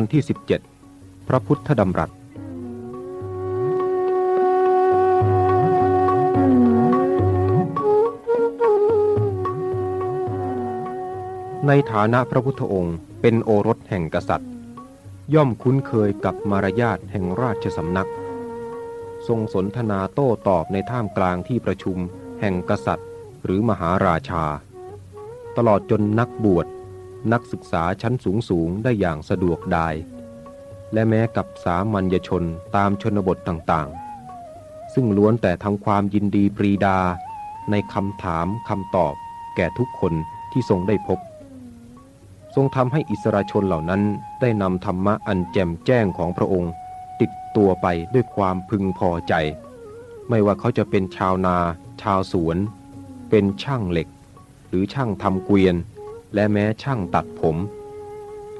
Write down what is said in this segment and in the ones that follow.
อนที่ 17 พระพุทธดำรัส ในฐานะพระพุทธองค์เป็นโอรสแห่งกษัตริย์ ย่อมคุ้นเคยกับมารยาทแห่งราชสำนัก ทรงสนทนาโต้ตอบในท่ามกลางที่ประชุมแห่งกษัตริย์ หรือมหาราชา ตลอดจนนักบวช นักศึกษาชั้นสูงสูงได้อย่างสะดวกดาย และแม้กับสามัญชนตามชนบทต่างๆ ซึ่งล้วนแต่ทำความยินดีปรีดา ในคำถามคำตอบ แก่ทุกคนที่ทรงได้พบ ทรงทำให้อิสราชนเหล่านั้นได้นำธรรมะอันแจ่มแจ้งของพระองค์ ติดตัวไปด้วยความพึงพอใจ ไม่ว่าเขาจะเป็นชาวนา ชาวสวน เป็นช่างเหล็ก หรือช่างทำเกวียน และแม้ช่างตัดผม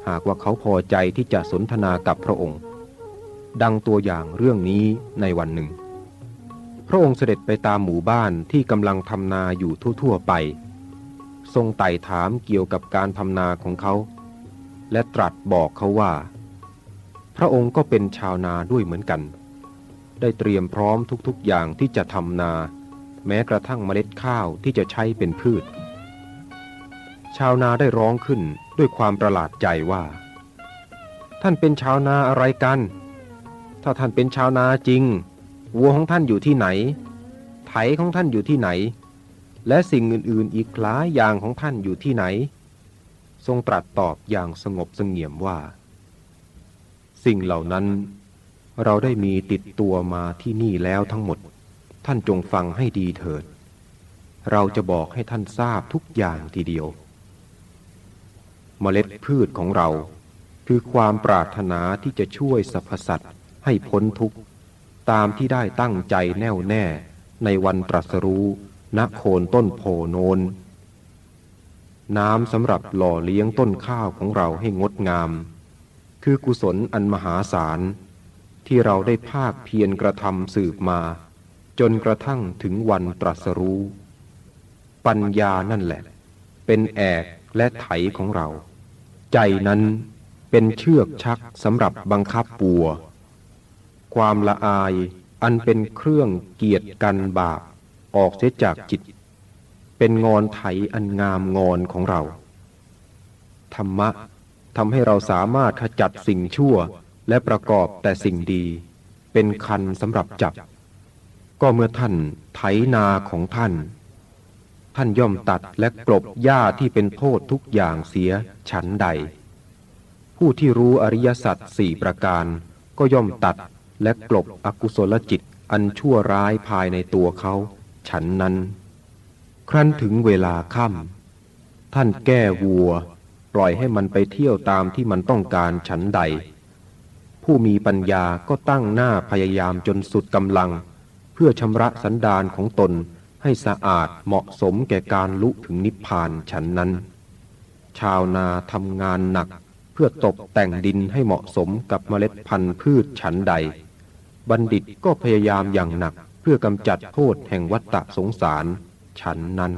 หากว่าเขาพอใจที่จะสนทนากับพระองค์ ดังตัวอย่างเรื่องนี้ในวันหนึ่ง พระองค์เสด็จไปตามหมู่บ้านที่กำลังทำนาอยู่ทั่วๆไป ทรงไต่ถามเกี่ยวกับการทำนาของเขา และตรัสบอกเขาว่า พระองค์ก็เป็นชาวนาด้วยเหมือนกัน ได้เตรียมพร้อมทุกๆอย่างที่จะทำนา แม้กระทั่งเมล็ดข้าวที่จะใช้เป็นพืช ชาวนาได้ร้องขึ้นด้วยความประหลาดใจว่า ท่านเป็นชาวนาอะไรกัน ถ้าท่านเป็นชาวนาจริง วัวของท่านอยู่ที่ไหน ไถของท่านอยู่ที่ไหน และสิ่งอื่นๆ อีกหลายอย่างของท่านอยู่ที่ไหน ทรงตรัสตอบอย่างสงบสงี่ยมว่า สิ่งเหล่านั้นเราได้มีติดตัวมาที่นี่แล้วทั้งหมด ท่านจงฟังให้ดีเถิด เราจะบอกให้ท่านทราบทุกอย่างทีเดียว เมล็ดพืชของเรา คือความปรารถนาที่จะช่วยสรรพสัตว์ให้พ้นทุกข์ ตามที่ได้ตั้งใจแน่วแน่ในวันตรัสรู้ณโคนต้นโพโนน น้ำสำหรับหล่อเลี้ยงต้นข้าวของเราให้งดงาม คือกุศลอันมหาศาล ที่เราได้ภาคเพียรกระทำสืบมา จนกระทั่งถึงวันตรัสรู้ ปัญญานั่นแหละ เป็นแอกและไถของเรา ใจนั้นเป็นเชือกชักสำหรับบังคับปัว ความละอายอันเป็นเครื่องเกียรติกันบาปออกเสียจากจิต เป็นงอนไถอันงามงอนของเรา ธรรมะทำให้เราสามารถขจัดสิ่งชั่วและประกอบแต่สิ่งดี เป็นคันสำหรับจับ ก็เมื่อท่านไถนาของท่าน ท่านย่อมตัดและกลบหญ้าที่เป็นโทษทุกอย่างเสียฉันใด ผู้ที่รู้อริยสัจสี่ประการ ก็ย่อมตัดและกลบอกุศลจิตอันชั่วร้ายภายในตัวเขาฉันนั้น ครั้นถึงเวลาค่ำท่านแก้วัว ปล่อยให้มันไปเที่ยวตามที่มันต้องการฉันใด ผู้มีปัญญาก็ตั้งหน้าพยายามจนสุดกำลัง เพื่อชำระสันดานของตน ให้สะอาดเหมาะสมแก่การลุถึงนิพพานฉันนั้น ชาวนาทำงานหนักเพื่อตกแต่งดินให้เหมาะสมกับเมล็ดพันธุ์พืชฉันใด บัณฑิตก็พยายามอย่างหนักเพื่อกำจัดโทษแห่งวัฏฏะสงสารฉันนั้น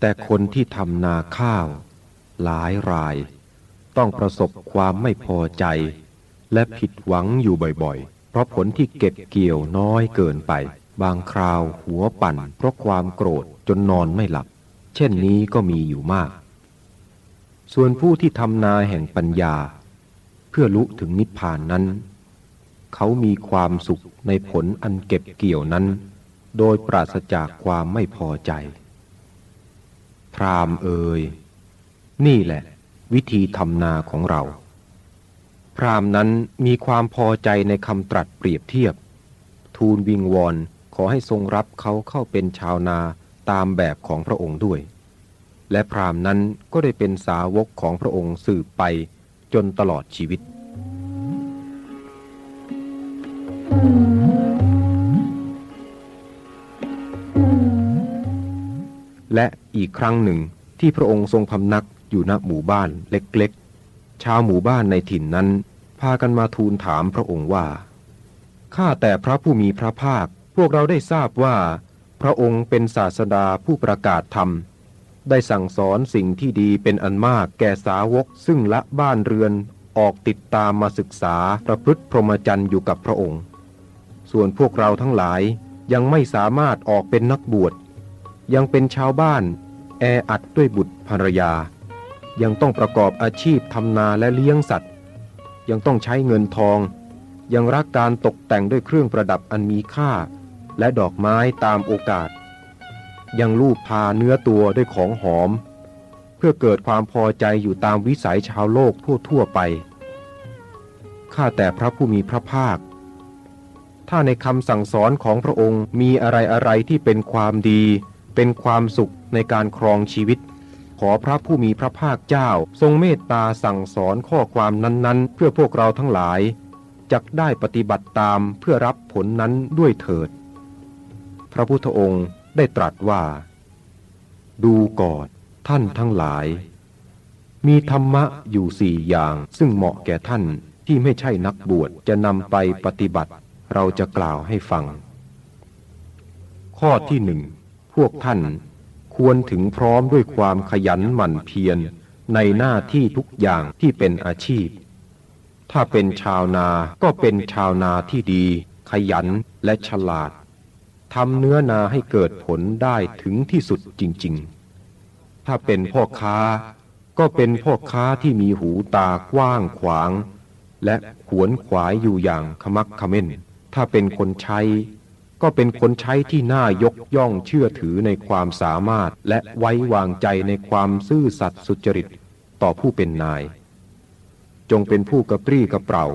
แต่คนที่ทำนาข้าว หลายราย ต้องประสบความไม่พอใจ และผิดหวังอยู่บ่อยๆ เพราะผลที่เก็บเกี่ยวน้อยเกินไป บางคราวหัวปั่นเพราะความโกรธจนนอนไม่หลับ เช่นนี้ก็มีอยู่มาก ส่วนผู้ที่ทำนาแห่งปัญญา เพื่อลุถึงนิพพานนั้น เขามีความสุขในผลอันเก็บเกี่ยวนั้น โดยปราศจากความไม่พอใจ พรามเอ่ยนี่แหละ วิธีทำนาของเรา พรามนั้นมีความพอใจในคำตรัสเปรียบเทียบ ทูลวิงวอน ขอให้ทรงรับเขาเข้าเป็นชาวนาตามแบบของพระองค์ด้วย และพรามนั้นก็ได้เป็นสาวกของพระองค์สืบไปจนตลอดชีวิต และอีกครั้งหนึ่งที่พระองค์ทรงพำนักอยู่ณหมู่บ้านเล็กๆ ชาวหมู่บ้านในถิ่นนั้น พากันมาทูลถามพระองค์ว่า ข้าแต่พระผู้มีพระภาค พวกเราได้ทราบว่า พระองค์เป็นศาสดาผู้ประกาศธรรม ได้สั่งสอนสิ่งที่ดีเป็นอันมากแก่สาวก ซึ่งละบ้านเรือนออกติดตามมาศึกษาประพฤติพรหมจรรย์อยู่กับพระองค์ ส่วนพวกเราทั้งหลายยังไม่สามารถออกเป็นนักบวช ยังเป็นชาวบ้าน แออัดด้วยบุตรภรรยา ยังต้องประกอบอาชีพทำนาและเลี้ยงสัตว์ ยังต้องใช้เงินทอง ยังรักการตกแต่งด้วยเครื่องประดับอันมีค่า และดอกไม้ตามโอกาส ยังลูบพาเนื้อตัวด้วยของหอม เพื่อเกิดความพอใจอยู่ตามวิสัยชาวโลกทั่วๆไป ข้าแต่พระผู้มีพระภาค ถ้าในคำสั่งสอนของพระองค์มีอะไรอะไรที่เป็นความดี เป็นความสุขในการครองชีวิต ขอพระผู้มีพระภาคเจ้า ทรงเมตตาสั่งสอนข้อความนั้นๆ เพื่อพวกเราทั้งหลายจักได้ปฏิบัติตามเพื่อรับผลนั้นด้วยเถิด พระพุทธองค์ได้ตรัสว่า ดูก่อนท่านทั้งหลาย มีธรรมะอยู่สี่อย่างซึ่งเหมาะแก่ท่านที่ไม่ใช่นักบวชจะนำไปปฏิบัติ เราจะกล่าวให้ฟัง ข้อที่หนึ่งพวกท่านควรถึงพร้อมด้วยความขยันหมั่นเพียรในหน้าที่ทุกอย่างที่เป็นอาชีพ ถ้าเป็นชาวนาก็เป็นชาวนาที่ดี ขยันและฉลาด ทำเนื้อนาให้เกิดผลได้ถึงที่สุดจริง ๆ ถ้าเป็นพ่อค้าก็เป็นพ่อค้าที่มีหูตากว้างขวาง และขวนขวายอยู่อย่างขมักขม้น ถ้าเป็นคนใช้ ก็เป็นคนใช้ที่น่ายกย่องเชื่อถือในความสามารถและไว้วางใจในความซื่อสัตย์สุจริตต่อผู้เป็นนาย จงเป็นผู้กระปรี้กระเปร่า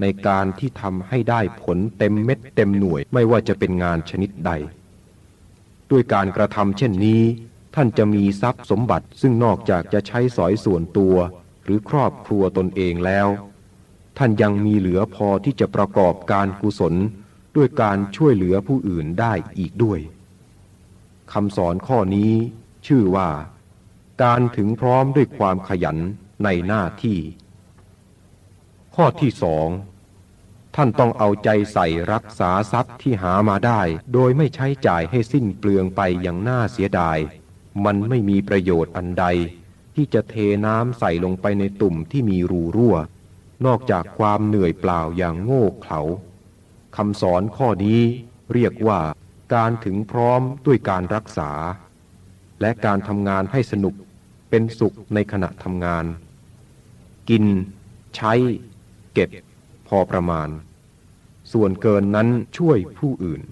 ในการที่ทำให้ได้ผลเต็มเม็ดเต็มหน่วยไม่ว่าจะเป็นงานชนิดใด ด้วยการกระทำเช่นนี้ ท่านจะมีทรัพย์สมบัติซึ่งนอกจากจะใช้สอยส่วนตัว หรือครอบครัวตนเองแล้ว ท่านยังมีเหลือพอที่จะประกอบการกุศล ด้วยการช่วยเหลือผู้อื่นได้อีกด้วยคำสอนข้อนี้ ชื่อว่า การถึงพร้อมด้วยความขยันในหน้าที่ ข้อที่สองท่านต้องเอาใจใส่รักษาทรัพย์ที่หามาได้ โดยไม่ใช้จ่ายให้สิ้นเปลืองไปอย่างน่าเสียดาย มันไม่มีประโยชน์อันใด ที่จะเทน้ำใส่ลงไปในตุ่มที่มีรูรั่ว นอกจากความเหนื่อยเปล่าอย่างโง่เขลาคำสอนข้อนี้เรียกว่า การถึงพร้อมด้วยการรักษา และการทำงานให้สนุกเป็นสุขในขณะทำงาน กิน ใช้ เก็บพอประมาณ ส่วนเกินนั้นช่วยผู้อื่น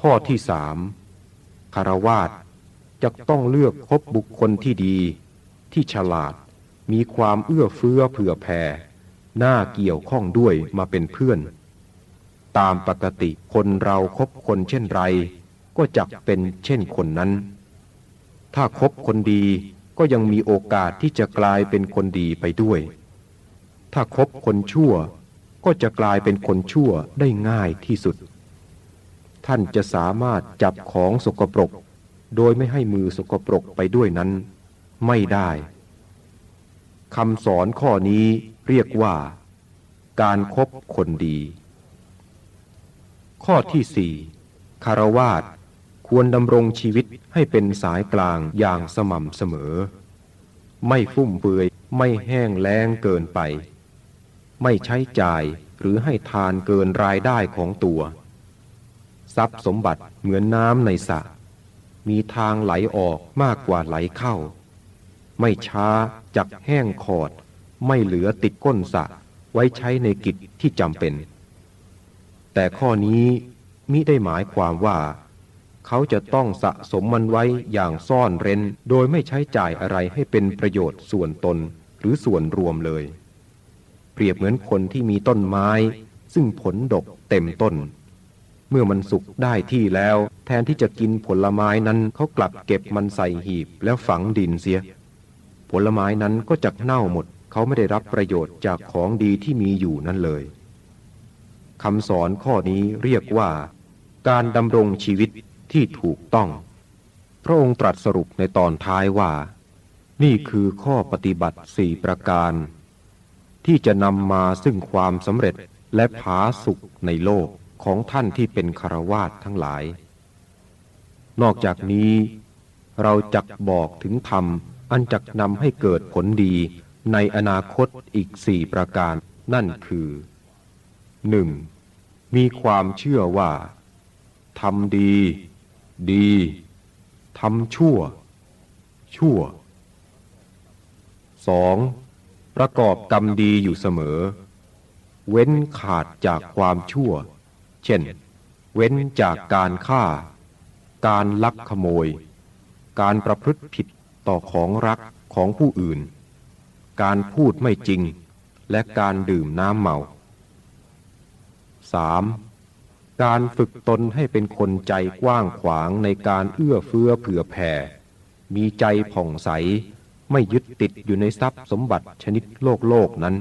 ข้อที่สามคารวาสจะต้องเลือกคบบุคคลที่ดี ที่ฉลาด มีความเอื้อเฟื้อเผื่อแผ่น่าเกี่ยวข้องด้วยมาเป็นเพื่อน ตามปกติคนเราครบคนเช่นไร ก็จักเป็นเช่นคนนั้น ถ้าคบคนดีก็ยังมีโอกาสที่จะกลายเป็นคนดีไปด้วย ถ้าคบคนชั่วก็จะกลายเป็นคนชั่วได้ง่ายที่สุด ท่านจะสามารถจับของสกปรก โดยไม่ให้มือสกปรกไปด้วยนั้น ไม่ได้คำสอนข้อนี้เรียกว่า การครบคนดี ข้อที่สี่คารวาสควรดำรงชีวิตให้เป็นสายกลางอย่างสม่ำเสมอ ไม่ฟุ่มเฟือยไม่แห้งแล้งเกินไป ไม่ใช้จ่ายหรือให้ทานเกินรายได้ของตัว ทรัพย์สมบัติเหมือนน้ำในสระมีทางไหลออกมากกว่าไหลเข้า ไม่ช้าจักแห้งขอด ไม่เหลือติดก้นสระไว้ใช้ในกิจที่จำเป็น แต่ข้อนี้มิได้หมายความว่า เขาจะต้องสะสมมันไว้อย่างซ่อนเร้น โดยไม่ใช้จ่ายอะไรให้เป็นประโยชน์ส่วนตนหรือส่วนรวมเลย เปรียบเหมือนคนที่มีต้นไม้ ซึ่งผลดกเต็มต้น เมื่อมันสุกได้ที่แล้ว แทนที่จะกินผลไม้นั้นเขากลับเก็บมันใส่หีบแล้วฝังดินเสีย ผลไม้นั้นก็จะเน่าหมด เขาไม่ได้รับประโยชน์จากของดีที่มีอยู่นั่นเลยคำสอนข้อนี้เรียกว่า การดำรงชีวิตที่ถูกต้อง พระองค์ตรัสสรุปในตอนท้ายว่า นี่คือข้อปฏิบัติสี่ประการ ที่จะนำมาซึ่งความสำเร็จและผาสุขในโลกของท่านที่เป็นคารวาสทั้งหลาย นอกจากนี้ เราจักบอกถึงธรรม อันจักนำให้เกิดผลดีในอนาคตอีกสี่ประการนั่นคือ 1. มีความเชื่อว่าทำดี ดีทำชั่ว ชั่ว 2. ประกอบกรรมดีอยู่เสมอ เว้นขาดจากความชั่ว เช่น เว้นจากการฆ่า การลักขโมย การประพฤติผิดต่อของรักของผู้อื่น การพูดไม่จริง และการดื่มน้ำเมา 3. การฝึกตนให้เป็นคนใจกว้างขวางในการเอื้อเฟื้อเผื่อแผ่ มีใจผ่องใส ไม่ยึดติดอยู่ในทรัพย์สมบัติชนิดโลกโลกนั้น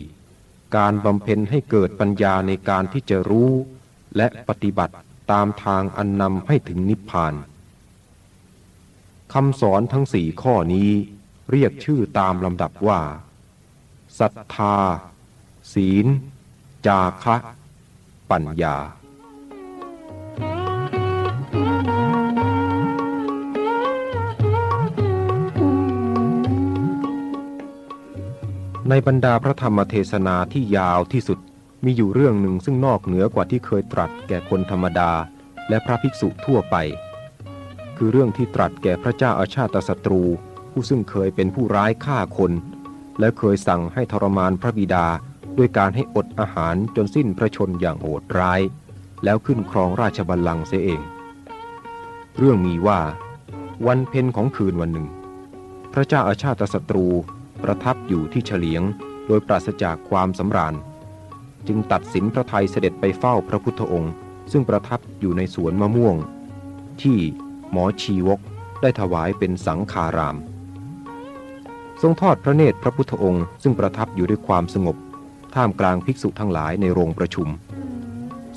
4. การบำเพ็ญให้เกิดปัญญาในการที่จะรู้ และปฏิบัติตามทางอันนำให้ถึงนิพพานคำสอนทั้งสี่ข้อนี้เรียกชื่อตามลำดับว่าศรัทธา ศีล จาคะ ปัญญา ในบรรดาพระธรรมเทศนาที่ยาวที่สุดมีอยู่เรื่องหนึ่งซึ่งนอกเหนือกว่าที่เคยตรัสแก่คนธรรมดา และพระภิกษุทั่วไป คือเรื่องที่ตรัสแก่พระเจ้าอาชาติศัตรู ผู้ซึ่งเคยเป็นผู้ร้ายฆ่าคน และเคยสั่งให้ทรมานพระบิดาด้วยการให้อดอาหารจนสิ้นพระชนอย่างโหดร้าย แล้วขึ้นครองราชบัลลังก์เสียเอง เรื่องมีว่า วันเพ็ญของคืนวันหนึ่ง พระเจ้าอาชาติศัตรู ประทับอยู่ที่เฉลียง โดยปราศจากความสำราญ จึงตัดสินพระไทยเสด็จไปเฝ้าพระพุทธองค์ ซึ่งประทับอยู่ในสวนมะม่วง ที่หมอชีวกได้ถวายเป็นสังฆาราม ทรงทอดพระเนตรพระพุทธองค์ ซึ่งประทับอยู่ด้วยความสงบ ท่ามกลางภิกษุทั้งหลายในโรงประชุม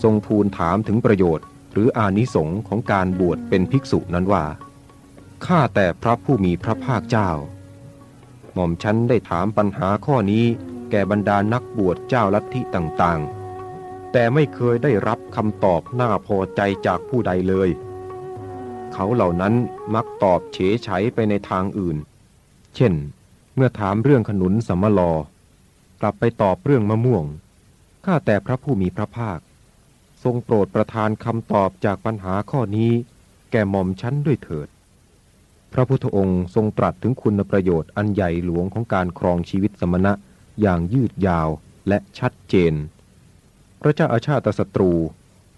ทรงทูลถามถึงประโยชน์ หรืออานิสงส์ของการบวชเป็นภิกษุนั้นว่าข้าแต่พระผู้มีพระภาคเจ้า หม่อมฉันได้ถามปัญหาข้อนี้แก่บรรดานักบวชเจ้าลัทธิต่างๆ แต่ไม่เคยได้รับคำตอบน่าพอใจจากผู้ใดเลย เขาเหล่านั้นมักตอบเฉยไฉไปในทางอื่น เช่น เมื่อถามเรื่องขนุนสมลอกลับไปตอบเรื่องมะม่วง ข้าแต่พระผู้มีพระภาค ทรงโปรดประทานคำตอบจากปัญหาข้อนี้ แก่หม่อมชั้นด้วยเถิด พระพุทธองค์ทรงตรัสถึงคุณประโยชน์อันใหญ่หลวงของการครองชีวิตสมณะอย่างยืดยาวและชัดเจน พระเจ้าอาชาติศัตรู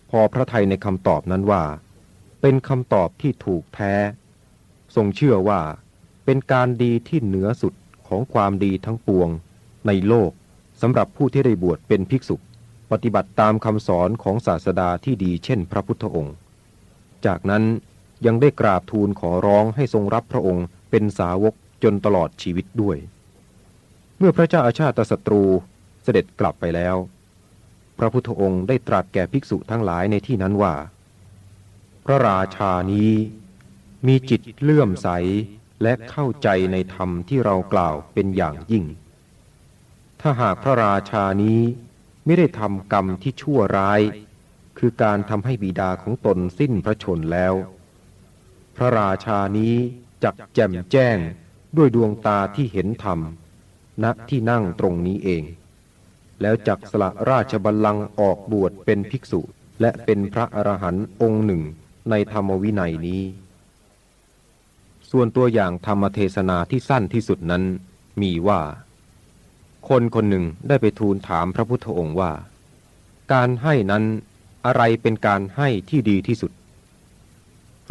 พอพระไทยในคำตอบนั้นว่า เป็นคำตอบที่ถูกแท้ ทรงเชื่อว่า เป็นการดีที่เหนือสุดของความดีทั้งปวง ในโลกสำหรับผู้ที่ได้บวชเป็นภิกษุ ปฏิบัติตามคำสอนของศาสดาที่ดีเช่นพระพุทธองค์ จากนั้น ยังได้กราบทูลขอร้องให้ทรงรับพระองค์เป็นสาวกจนตลอดชีวิตด้วย เมื่อพระเจ้าอาชาติศัตรูเสด็จกลับไปแล้ว พระพุทธองค์ได้ตรัสแก่ภิกษุทั้งหลายในที่นั้นว่า พระราชานี้มีจิตเลื่อมใสและเข้าใจในธรรมที่เรากล่าวเป็นอย่างยิ่ง ถ้าหากพระราชานี้ไม่ได้ทำกรรมที่ชั่วร้าย คือการทำให้บิดาของตนสิ้นพระชนแล้ว พระราชานี้จักแจ่มแจ้งด้วยดวงตาที่เห็นธรรมณที่นั่งตรงนี้เอง แล้วจักสละราชบัลลังก์ออกบวชเป็นภิกษุและเป็นพระอรหันต์องค์หนึ่งในธรรมวินัยนี้ ส่วนตัวอย่างธรรมเทศนาที่สั้นที่สุดนั้นมีว่า คนคนหนึ่งได้ไปทูลถามพระพุทธองค์ว่า การให้นั้นอะไรเป็นการให้ที่ดีที่สุด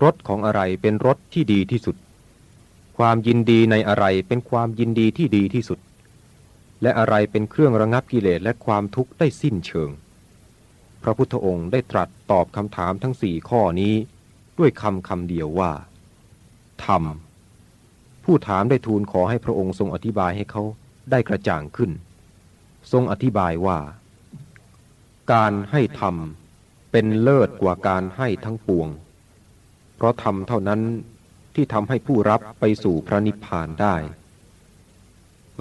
รสของอะไรเป็นรสที่ดีที่สุด ความยินดีในอะไรเป็นความยินดีที่ดีที่สุด และอะไรเป็นเครื่องระงับกิเลสและความทุกข์ได้สิ้นเชิง พระพุทธองค์ได้ตรัสตอบคำถามทั้งสี่ข้อนี้ ด้วยคำคำเดียวว่า ธรรม ผู้ถามได้ทูลขอให้พระองค์ทรงอธิบายให้เขาได้กระจ่างขึ้น ทรงอธิบายว่า การให้ธรรมเป็นเลิศกว่าการให้ทั้งปวง เพราะธรรมเท่านั้นที่ทำให้ผู้รับไปสู่พระนิพพานได้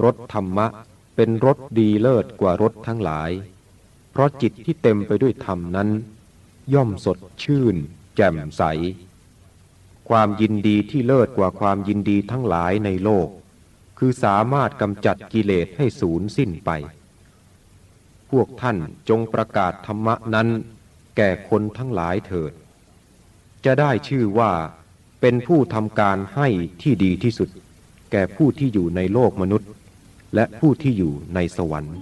รสธรรมะเป็นรสดีเลิศกว่ารสทั้งหลาย เพราะจิตที่เต็มไปด้วยธรรมนั้น ย่อมสดชื่น แจ่มใส ความยินดีที่เลิศกว่าความยินดีทั้งหลายในโลก คือสามารถกำจัดกิเลสให้สูญสิ้นไป พวกท่านจงประกาศธรรมะนั้น แก่คนทั้งหลายเถิด จะได้ชื่อว่าเป็นผู้ทำการให้ที่ดีที่สุด แก่ผู้ที่อยู่ในโลกมนุษย์ และผู้ที่อยู่ในสวรรค์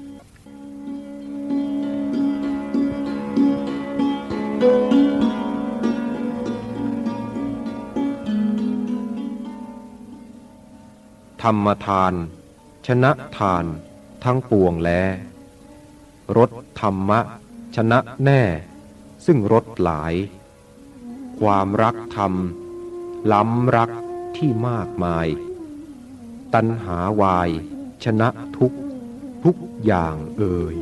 ธรรมทาน ชนะทานทั้งปวงแลรสธรรมะ ชนะแน่ ซึ่งรสหลาย ความรักธรรม ล้ำรักที่มากมาย ตัณหาวาย ชนะทุกทุกอย่างเอ่ย